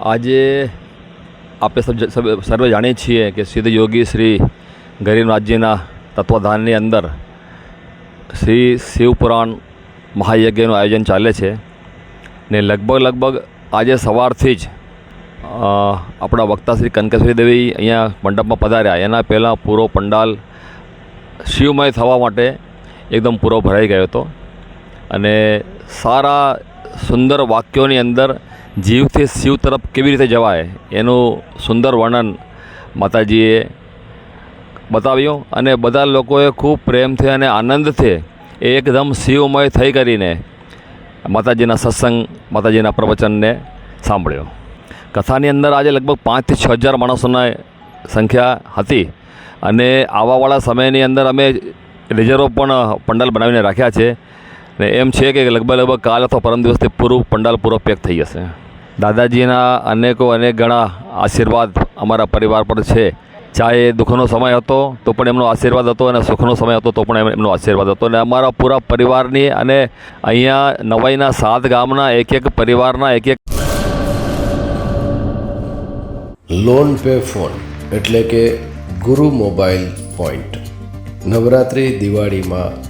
આજે આપણે સર્વે જાણીએ છીએ કે સિદ્ધ યોગી શ્રી ગરીબનાથજીના તત્વધાનની અંદર શ્રી શિવપુરાણ મહાયજ્ઞનું આયોજન ચાલે છે ને લગભગ લગભગ આજે સવારથી જ આપણા વક્તા શ્રી કનકેશ્વરી દેવી અહીંયા મંડપમાં પધાર્યા. એના પહેલાં પૂરો પંડાલ શિવમય થવા માટે એકદમ પૂરો ભરાઈ ગયો હતો. અને સારા સુંદર વાક્યોની અંદર જીવથી શિવ તરફ કેવી રીતે જવાય એનું સુંદર વર્ણન માતાજીએ બતાવ્યું અને બધા લોકોએ ખૂબ પ્રેમથી અને આનંદથી એકદમ શિવમય થઈ કરીને માતાજીના સત્સંગ, માતાજીના પ્રવચનને સાંભળ્યો. કથાની અંદર આજે લગભગ પાંચથી છ હજાર માણસોની સંખ્યા હતી અને આવાવાળા સમયની અંદર અમે રિઝર્વ પણ પંડાલ બનાવીને રાખ્યા છે. ને એમ છે કે લગભગ લગભગ કાલ અથવા પરમ દિવસથી પૂરું પંડાલ પૂરો પેક થઈ જશે. દાદાજીના અનેકો અનેક ઘણા આશીર્વાદ અમારા પરિવાર પર છે. ચાહે દુઃખનો સમય હતો તો પણ એમનો આશીર્વાદ હતો અને સુખનો સમય હતો તો પણ એમ- એમનો આશીર્વાદ હતો. અને અમારા પૂરા પરિવારની અને અહીંયા નવાઈના સાત ગામના એક એક પરિવારના એક એક લોન પે ફોન એટલે કે ગુરુ મોબાઈલ પોઈન્ટ. નવરાત્રિ દિવાળીમાં